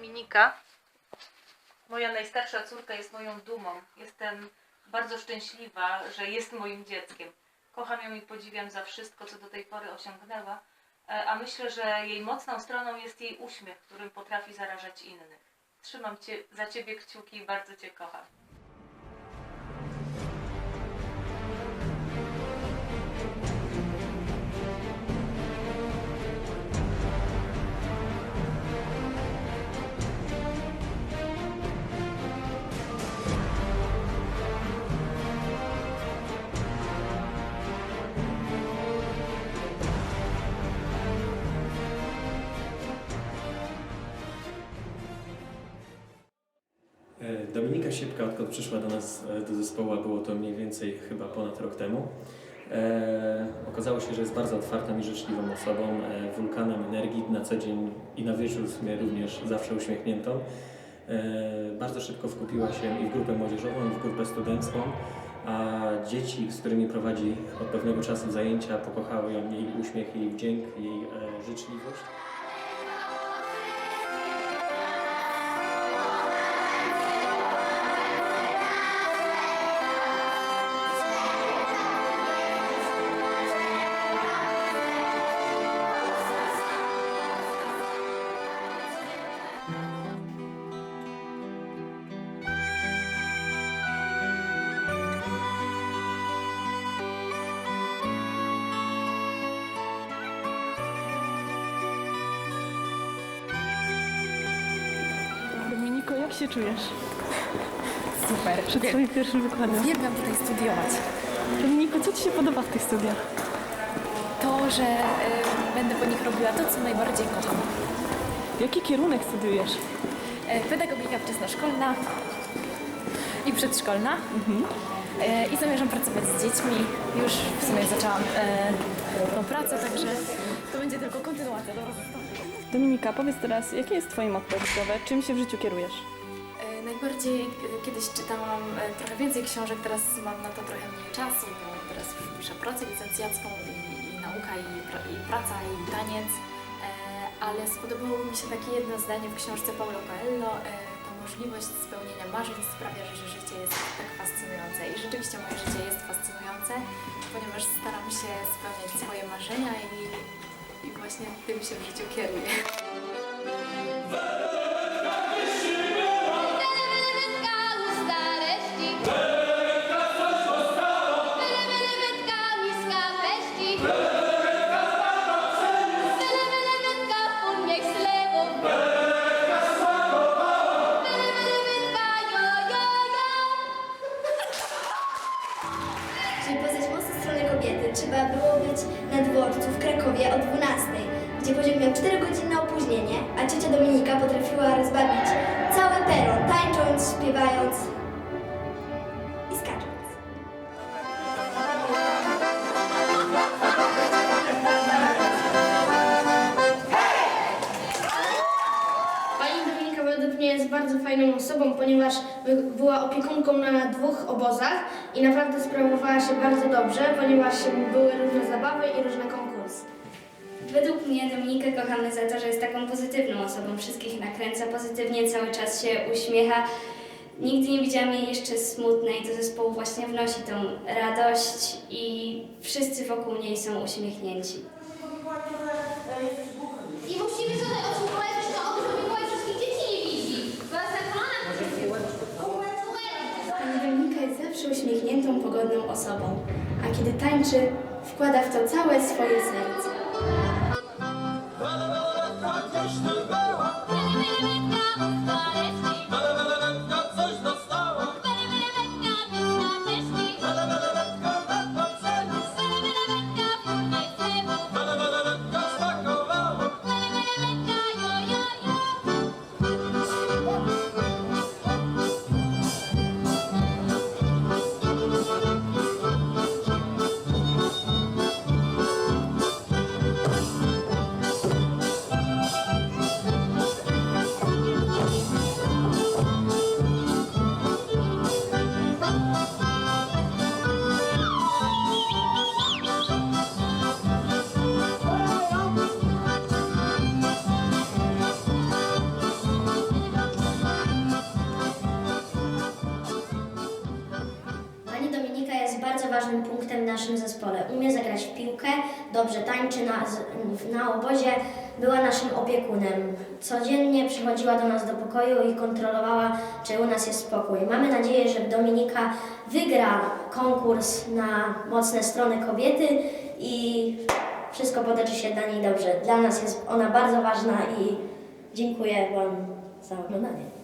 Dominika. Moja najstarsza córka jest moją dumą. Jestem bardzo szczęśliwa, że jest moim dzieckiem. Kocham ją i podziwiam za wszystko, co do tej pory osiągnęła, e, a myślę, że jej mocną stroną jest jej uśmiech, którym potrafi zarażać innych. Trzymam cię, za ciebie kciuki i bardzo cię kocham. Dominika Siepka, odkąd przyszła do nas e, do zespołu, było to mniej więcej chyba ponad rok temu, e, okazało się, że jest bardzo otwartą i życzliwą osobą, e, wulkanem energii na co dzień i na wieczór w sumie również zawsze uśmiechniętą. E, bardzo szybko wkupiła się i w grupę młodzieżową, i w grupę studencką, a dzieci, z którymi prowadzi od pewnego czasu zajęcia, pokochały ją jej uśmiech, jej wdzięk, jej e, życzliwość. Jak się czujesz Super. przed swoim pierwszym wykładem? Uwielbiam tutaj studiować. Dominiko, co Ci się podoba w tych studiach? To, że y, będę po nich robiła to, co najbardziej kocham. Jaki kierunek studiujesz? E, pedagogika wczesnoszkolna i przedszkolna. E, I zamierzam pracować z dziećmi. Już w sumie zaczęłam e, tą pracę, także to będzie tylko kontynuacja. Dobra, Dominika, powiedz teraz, jakie jest Twoje motto życiowe? Czym się w życiu kierujesz? Najbardziej e, kiedyś czytałam e, trochę więcej książek, teraz mam na to trochę mniej czasu, bo teraz już piszę pracę licencjacką i, i nauka, i, i praca, i taniec. E, Ale spodobało mi się takie jedno zdanie w książce Paulo Coelho. e, Ta możliwość spełnienia marzeń sprawia, że życie jest tak fascynujące. I rzeczywiście moje życie jest fascynujące, ponieważ staram się spełniać swoje marzenia i, i właśnie tym się w życiu kieruję. Żeby poznać mocną stronę kobiety, trzeba było być na dworcu w Krakowie o 12, gdzie pociąg miał 4 godziny opóźnienie, a ciocia Dominika potrafiła rozbawić cały peron, tańcząc, bardzo fajną osobą, ponieważ by- była opiekunką na dwóch obozach i naprawdę sprawowała się bardzo dobrze, ponieważ były różne zabawy i różne konkursy. Według mnie Dominikę kochamy za to, że jest taką pozytywną osobą, wszystkich nakręca pozytywnie, cały czas się uśmiecha. Nigdy nie widziałam jej jeszcze smutnej, do zespołu właśnie wnosi tą radość i wszyscy wokół niej są uśmiechnięci. I musimy zadać odsłuchać uśmiechniętą, pogodną osobą, a kiedy tańczy, wkłada w to całe swoje serce. Thank you. Naszym zespole. Umie zagrać w piłkę, dobrze tańczy na, na obozie, była naszym opiekunem. Codziennie przychodziła do nas do pokoju i kontrolowała, czy u nas jest spokój. Mamy nadzieję, że Dominika wygra konkurs na mocne strony kobiety i wszystko potoczy się dla niej dobrze. Dla nas jest ona bardzo ważna i dziękuję Wam za oglądanie.